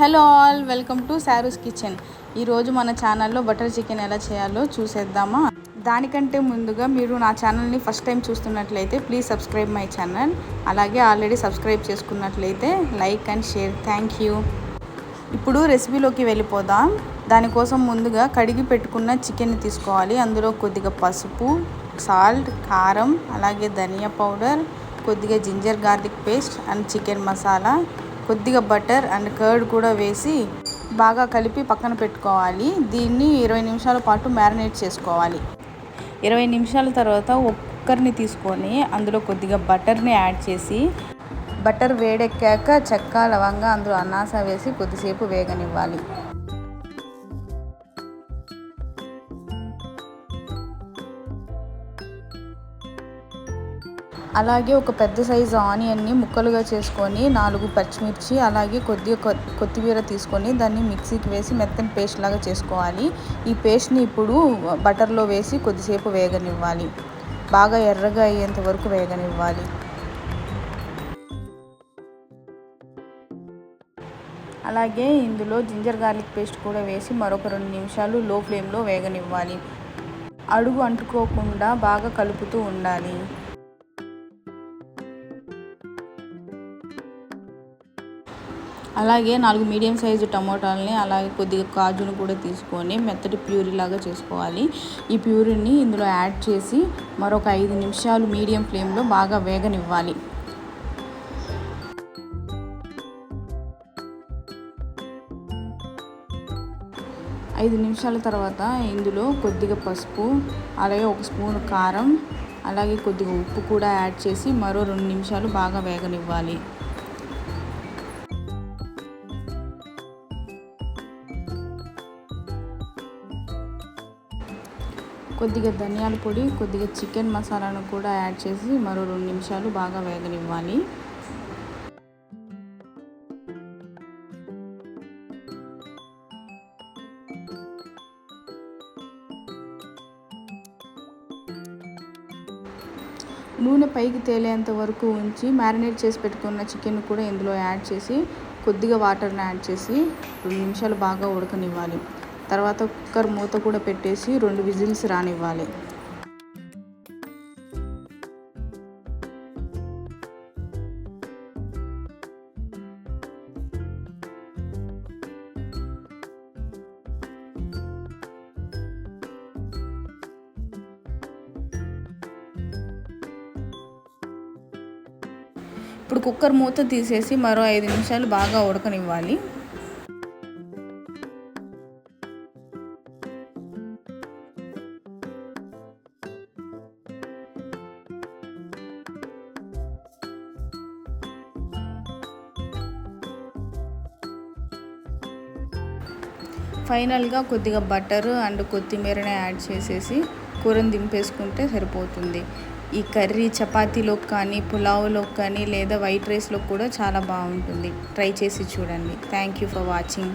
Hello all welcome to Sharu's kitchen. ఈరోజు మన ఛానల్లో బటర్ చికెన్ ఎలా చేయాలో చూసేద్దామా? దానికంటే ముందుగా మీరు నా ఛానల్ని ఫస్ట్ టైం చూస్తున్నట్లయితే ప్లీజ్ సబ్స్క్రైబ్ మై ఛానల్. అలాగే ఆల్రెడీ సబ్స్క్రైబ్ చేసుకున్నట్లయితే like and share. Thank you. ఇప్పుడు రెసిపీలోకి వెళ్ళిపోదాం. దానికోసం ముందుగా కడిగి పెట్టుకున్న చికెన్ తీసుకోవాలి. అందులో కొద్దిగా పసుపు సాల్ట్ కారం అలాగే ధనియా పౌడర్ కొద్దిగా ginger garlic paste and chicken masala. కొద్దిగా బటర్ అండ్ కర్డ్ కూడా వేసి బాగా కలిపి పక్కన పెట్టుకోవాలి. దీన్ని ఇరవై నిమిషాల పాటు మ్యారినేట్ చేసుకోవాలి. ఇరవై నిమిషాల తర్వాత ఒక్కరిని తీసుకొని అందులో కొద్దిగా బటర్ని యాడ్ చేసి బటర్ వేడెక్కాక చెక్క లవంగా అందులో అన్నాస వేసి కొద్దిసేపు వేగనివ్వాలి. అలాగే ఒక పెద్ద సైజు ఆనియన్ని ముక్కలుగా చేసుకొని నాలుగు పచ్చిమిర్చి అలాగే కొద్దిగా కొత్తిమీర తీసుకొని దాన్ని మిక్సీకి వేసి మెత్తని పేస్ట్ లాగా చేసుకోవాలి. ఈ పేస్ట్ని ఇప్పుడు బటర్లో వేసి కొద్దిసేపు వేగనివ్వాలి. బాగా ఎర్రగా అయ్యేంత వరకు వేగనివ్వాలి. అలాగే ఇందులో జింజర్ గార్లిక్ పేస్ట్ కూడా వేసి మరొక రెండు నిమిషాలు లో ఫ్లేమ్లో వేగనివ్వాలి. అడుగు అంటుకోకుండా బాగా కలుపుతూ ఉండాలి. అలాగే నాలుగు మీడియం సైజు టమోటాలని అలాగే కొద్దిగా కాజును కూడా తీసుకొని మెత్తటి ప్యూరీ లాగా చేసుకోవాలి. ఈ ప్యూరీని ఇందులో యాడ్ చేసి మరొక ఐదు నిమిషాలు మీడియం ఫ్లేమ్లో బాగా వేగనివ్వాలి. ఐదు నిమిషాల తర్వాత ఇందులో కొద్దిగా పసుపు అలాగే ఒక స్పూన్ కారం అలాగే కొద్దిగా ఉప్పు కూడా యాడ్ చేసి మరో రెండు నిమిషాలు బాగా వేగనివ్వాలి. కొద్దిగా ధనియాల పొడి కొద్దిగా చికెన్ మసాలాను కూడా యాడ్ చేసి మరో రెండు నిమిషాలు బాగా వేగనివ్వాలి. నూనె పైకి తేలేంత వరకు ఉంచి మ్యారినేట్ చేసి పెట్టుకున్న చికెన్ కూడా ఇందులో యాడ్ చేసి కొద్దిగా వాటర్ని యాడ్ చేసి రెండు నిమిషాలు బాగా ఉడకనివ్వాలి. తర్వాత కుక్కర్ మూత కూడా పెట్టేసి రెండు విజిల్స్ రానివ్వాలి. ఇప్పుడు కుక్కర్ మూత తీసేసి మరో ఐదు నిమిషాలు బాగా ఉడకనివ్వాలి. ఫైనల్గా కొద్దిగా బటరు అండ్ కొత్తిమీరని యాడ్ చేసేసి కూరని దింపేసుకుంటే సరిపోతుంది. ఈ కర్రీ చపాతీలోకి కానీ పులావ్లోకి కానీ లేదా వైట్ రైస్లో కూడా చాలా బాగుంటుంది. ట్రై చేసి చూడండి. Thank you for watching.